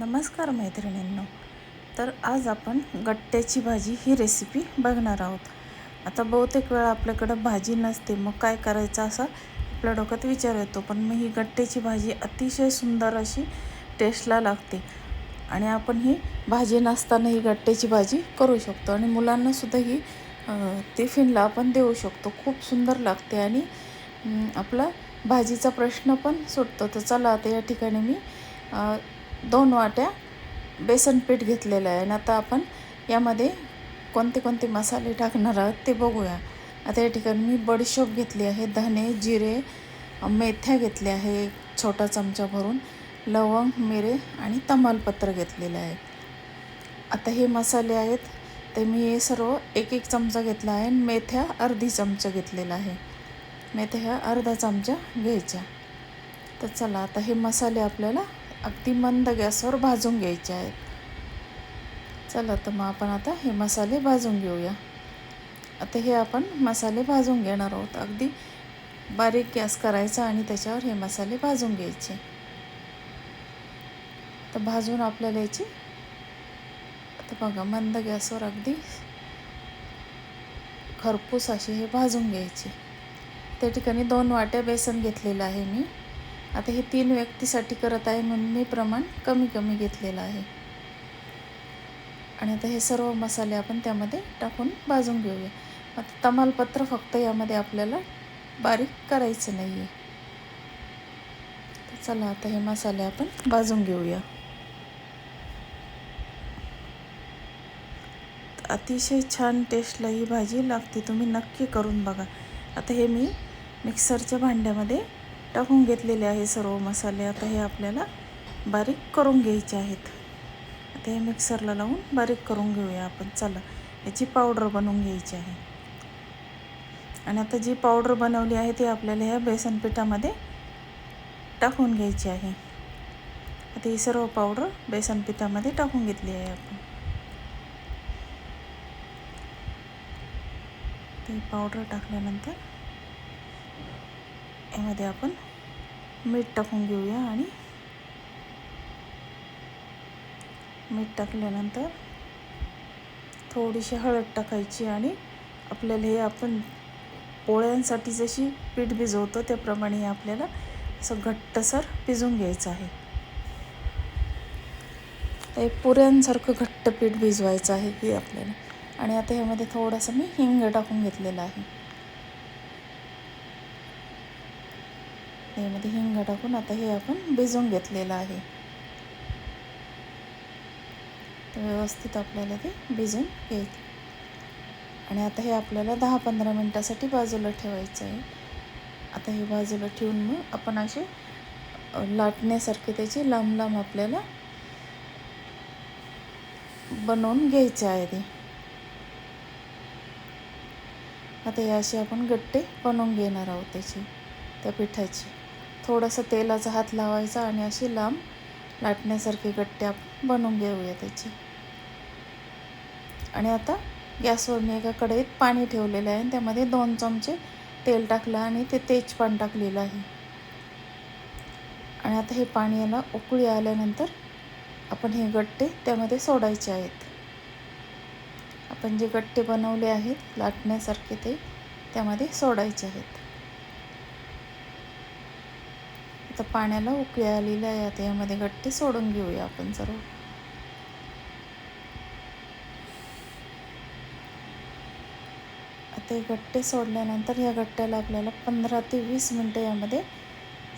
नमस्कार मैत्रिणींनो. तर आज आपण गट्ट्याची भाजी ही रेसिपी बघणार आहोत. आता बहुतेक वेळा आपल्याकडं भाजी नसते मग काय करायचं असा आपल्या डोक्यात विचार येतो. पण मग ही गट्ट्याची भाजी अतिशय सुंदर अशी टेस्टला लागते. आणि आपण ही भाजी नसताना ही गट्ट्याची भाजी करू शकतो. आणि मुलांनासुद्धा ही टिफिनला आपण देऊ शकतो. खूप सुंदर लागते आणि आपला भाजीचा प्रश्न पण सुटतो. तर चला आता या ठिकाणी मी दोन वाट्या बेसन पीठ घेतलेलं आहे. आणि आता आपण यामध्ये कोणते कोणते मसाले टाकणार आहोत ते बघूया. आता या ठिकाणी मी बडीशोप घेतली आहे धने जिरे मेथ्या घेतल्या आहे छोटा चमचा भरून लवंग मिरे आणि तमालपत्र घेतलेलं आहे. आता हे मसाले आहेत ते मी हे सर्व एक एक चमचा घेतला आहे आणि मेथ्या अर्धी चमचा घेतलेला आहे. मेथ्या ह्या अर्धा चमचा घ्यायच्या. तर चला आता हे मसाले आपल्याला अगदी मंद गॅसवर भाजून घ्यायचे आहेत. चला तर मग आपण आता हे मसाले भाजून घेऊया. आता हे आपण मसाले भाजून घेणार आहोत. अगदी बारीक गॅस करायचा आणि त्याच्यावर हे मसाले भाजून घ्यायचे. तर भाजून आपल्याला याची आता बघा मंद गॅसवर अगदी खरपूस असे हे भाजून घ्यायचे. त्या ठिकाणी दोन वाट्या बेसन घेतलेलं आहे मी. आता हे तीन व्यक्तीसाठी करत आहे म्हणून मी प्रमाण कमी कमी घेतलेलं आहे. आणि आता हे सर्व मसाले आपण त्यामध्ये टाकून भाजून घेऊया. आता तमालपत्र फक्त यामध्ये आपल्याला बारीक करायचं नाही आहे तर चला आता हे मसाले आपण भाजून घेऊया. अतिशय छान टेस्टला ही भाजी लागते तुम्ही नक्की करून बघा. आता हे मी मिक्सरच्या भांड्यामध्ये टाकून घेतलेले आहे सर्व मसाले. आता हे आपल्याला बारीक करून घ्यायचे आहेत. आता हे मिक्सरला लावून बारीक करून घेऊया आपण. चला याची पावडर बनवून घ्यायची आहे. आणि आता जी पावडर बनवली आहे ती आपल्याला ह्या बेसन पिठामध्ये टाकून घ्यायची आहे. आता ही सर्व पावडर बेसन पिठामध्ये टाकून घेतली आहे आपण. ती पावडर टाकल्यानंतर यामध्ये आपण मीठ टाकून घेऊया आणि मीठ टाकल्यानंतर थोडीशी हळद टाकायची आणि आपल्याला हे आपण पोळ्यांसाठी जशी पीठ भिजवतो त्याप्रमाणे आपल्याला असं घट्टसर भिजवून घ्यायचं आहे. ते पुऱ्यांसारखं घट्ट पीठ भिजवायचं आहे हे आपल्याला. आणि आता ह्यामध्ये थोडंसं मी हिंग टाकून घेतलेलं आहे. यामध्ये हिंग टाकून आता हे आपण भिजवून घेतलेलं आहे. तर व्यवस्थित आपल्याला ते भिजून घ्यायचं आणि आता हे आपल्याला दहा पंधरा मिनटासाठी बाजूला ठेवायचं आहे. आता हे बाजूला ठेवून मग आपण असे लाटण्यासारखे त्याचे लांब लांब आपल्याला बनवून घ्यायचे आहे ते. आता हे असे आपण गट्टे बनवून घेणार आहोत त्याची त्या पिठाची. थोडंसं तेलाचा हात लावायचा आणि अशी लांब लाटण्यासारखे गट्टे आपण बनवून घेऊया त्याची. आणि आता गॅसवर मी एका कढईत पाणी ठेवलेलं आहे आणि त्यामध्ये दोन चमचे तेल टाकलं आणि ते तेजपान टाकलेलं आहे. आणि आता हे पाणी याला उकळी आल्यानंतर आपण हे गट्टे त्यामध्ये सोडायचे आहेत. आपण जे गट्टे बनवले आहेत लाटण्यासारखे ते त्यामध्ये सोडायचे आहेत. आता पाण्याला उकळी आलेली आहे. आता यामध्ये गट्टे सोडून घेऊया आपण सर्व. आता हे गट्टे सोडल्यानंतर ह्या गट्ट्याला आपल्याला पंधरा ते वीस मिनटं यामध्ये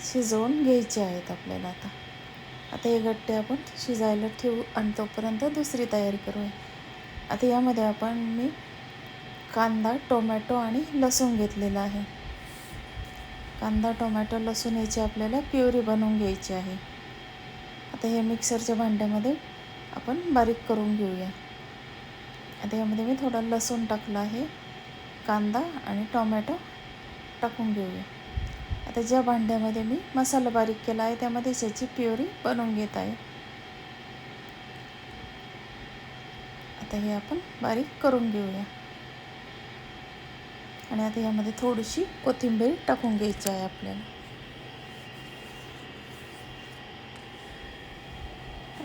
शिजवून घ्यायचे आहेत आपल्याला आता. आता हे गट्टे आपण शिजायला ठेवू आणि तोपर्यंत दुसरी तयारी करूया. आता यामध्ये आपण मी कांदा टोमॅटो आणि लसूण घेतलेला आहे. कांदा टोमॅटो लसूण याची आपल्याला प्युरी बनवून घ्यायची आहे. आता हे मिक्सरच्या भांड्यामध्ये आपण बारीक करून घेऊया. आता यामध्ये मी थोडा लसूण टाकला आहे कांदा आणि टोमॅटो टाकून घेऊया. आता ज्या भांड्यामध्ये मी मसाला बारीक केला आहे त्यामध्ये याची प्युरी बनवून घेत आहे. आता हे आपण बारीक करून घेऊया. आणि आता यामध्ये थोडीशी कोथिंबीर टाकून घ्यायची आहे आपल्याला.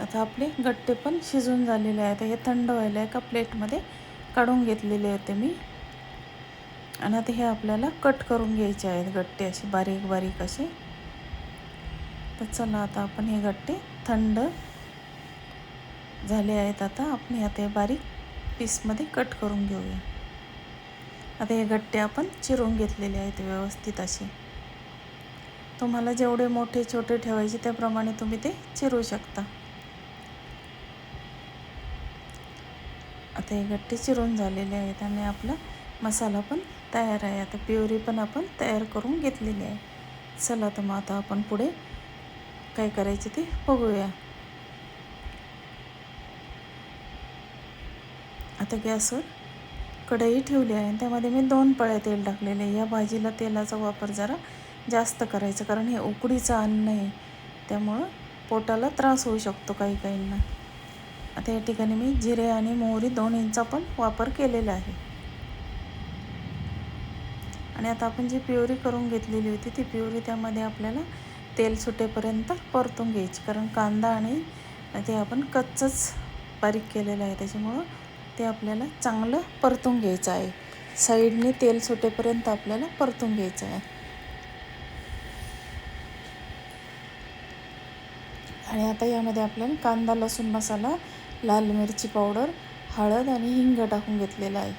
आता आपले गट्टे पण शिजून झालेले आहेत. हे थंड व्हायला एका प्लेटमध्ये काढून घेतलेले होते मी. आणि आता हे आपल्याला कट करून घ्यायचे आहेत गट्टे असे बारीक बारीक असे. तर चला आता आपण हे गट्टे थंड झाले आहेत. आता आपण आता हे बारीक पीसमध्ये कट करून घेऊया. आता हे गट्टे आपण चिरून घेतलेले आहेत व्यवस्थित असे तुम्हाला जेवढे मोठे छोटे ठेवायचे त्याप्रमाणे तुम्ही ते चिरू शकता. आता हे गट्टे चिरून झालेले आहेत आणि आपला मसाला पण तयार आहे. आता प्युरी पण आपण तयार करून घेतलेली आहे. चला तर मग आता आपण पुढे काय करायचे ते बघूया. आता गॅसवर कढई ठेवली आहे आणि त्यामध्ये मी दोन पळ्या तेल टाकलेले आहे. या भाजीला तेलाचा वापर जरा जास्त करायचा कारण हे उकडीचं अन्न आहे. त्यामुळं पोटाला त्रास होऊ शकतो काही काहींना. आता या ठिकाणी मी जिरे आणि मोहरी दोन्हींचा पण वापर केलेला आहे. आणि आता आपण जी प्युरी करून घेतलेली होती ती प्युरी त्यामध्ये आपल्याला तेल सुटेपर्यंत परतून घ्यायची. कारण कांदा आणि ते आपण कच्चंच बारीक केलेलं आहे. त्याच्यामुळं ते आपल्याला चांगलं परतून घ्यायचं आहे. साईडने तेल सुटेपर्यंत आपल्याला परतून घ्यायचं आहे. आणि आता यामध्ये आपल्याला कांदा लसूण मसाला लाल मिरची पावडर हळद आणि हिंग टाकून घेतलेला आहे.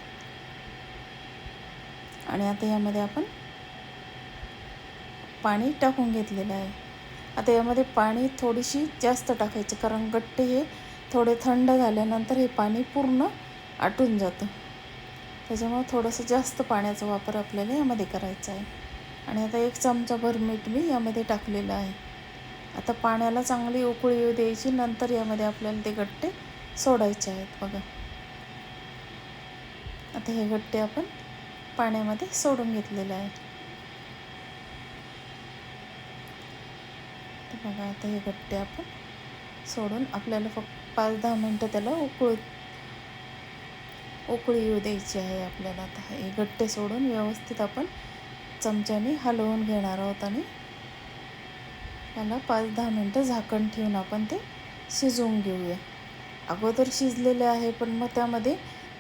आणि आता यामध्ये आपण पाणी टाकून घेतलेलं आहे. आता यामध्ये पाणी थोडीशी जास्त टाकायचं कारण गट्टे हे थोडे थंड झाल्यानंतर हे पाणी पूर्ण आटून जातं. त्याच्यामुळं थोडंसं जास्त पाण्याचा वापर आपल्याला यामध्ये करायचा आहे. आणि आता एक चमचाभर मीठ मी यामध्ये टाकलेलं आहे. आता पाण्याला चांगली उकळी येऊ द्यायची नंतर यामध्ये आपल्याला ते गट्टे सोडायचे आहेत बघा. आता हे गट्टे आपण पाण्यामध्ये सोडून घेतलेले आहे तर बघा आता हे गट्टे आपण सोडून आपल्याला फक्त पाच दहा मिनटं त्याला उकळू उकळी येऊ द्यायची आहे आपल्याला. आता हे गट्टे सोडून व्यवस्थित आपण चमच्याने हलवून घेणार आहोत आणि त्याला पाच दहा मिनटं झाकण ठेवून आपण ते शिजवून घेऊया. अगोदर शिजलेले आहे पण मग त्यामध्ये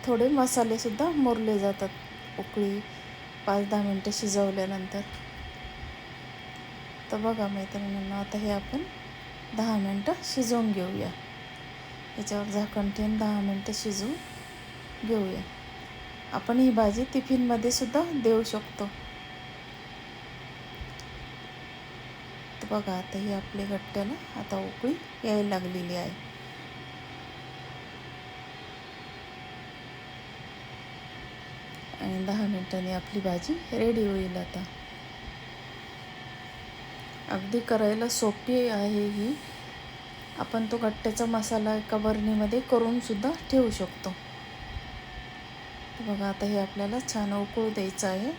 थोडे मसालेसुद्धा मुरले जातात. उकळी पाच दहा मिनटं शिजवल्यानंतर. तर बघा मैत्रिणींना आता हे आपण दहा मिनटं शिजवून घेऊया. याच्यावर झाकण ठेवून दहा मिनटं शिजवून घेऊया. आपण ही भाजी टिफिनमध्ये सुद्धा देऊ शकतो. तर बघा आता ही आपली गट्ट्याला आता उकळी यायला लागलेली आहे. आणि दहा मिनिटांनी आपली भाजी रेडी होईल आता. अगदी करायला सोपी आहे ही. आपण तो गट्ट्याचा मसाला एका बरणीमध्ये करून सुद्धा ठेवू शकतो. बघा आता हे आपल्याला छान उकळू द्यायचं आहे.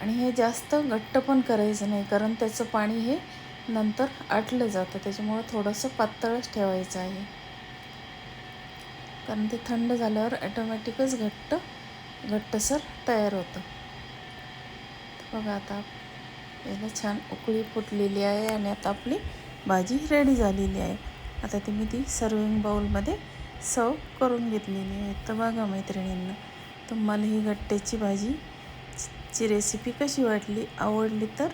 आणि हे जास्त घट्ट पण करायचं नाही कारण त्याचं पाणी हे नंतर आटलं जातं. त्याच्यामुळं थोडंसं पातळच ठेवायचं आहे. कारण ते थंड झाल्यावर ॲटोमॅटिकच घट्ट घट्टसर तयार होतं. बघा आता याला छान उकळी फुटलेली आहे आणि आता आपली भाजी रेडी झालेली आहे. आता ती मी ती सर्विंग बाऊलमध्ये सव करून घेतलेली आहे तर बघा मैत्रिणींना तुम्हाला ही गट्ट्याची भाजी ची रेसिपी कशी वाटली आवडली तर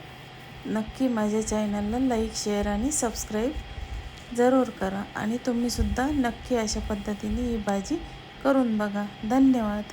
नक्की माझ्या चॅनलला लाईक शेअर आणि सबस्क्राईब जरूर करा. आणि तुम्हीसुद्धा नक्की अशा पद्धतीने ही भाजी करून बघा. धन्यवाद.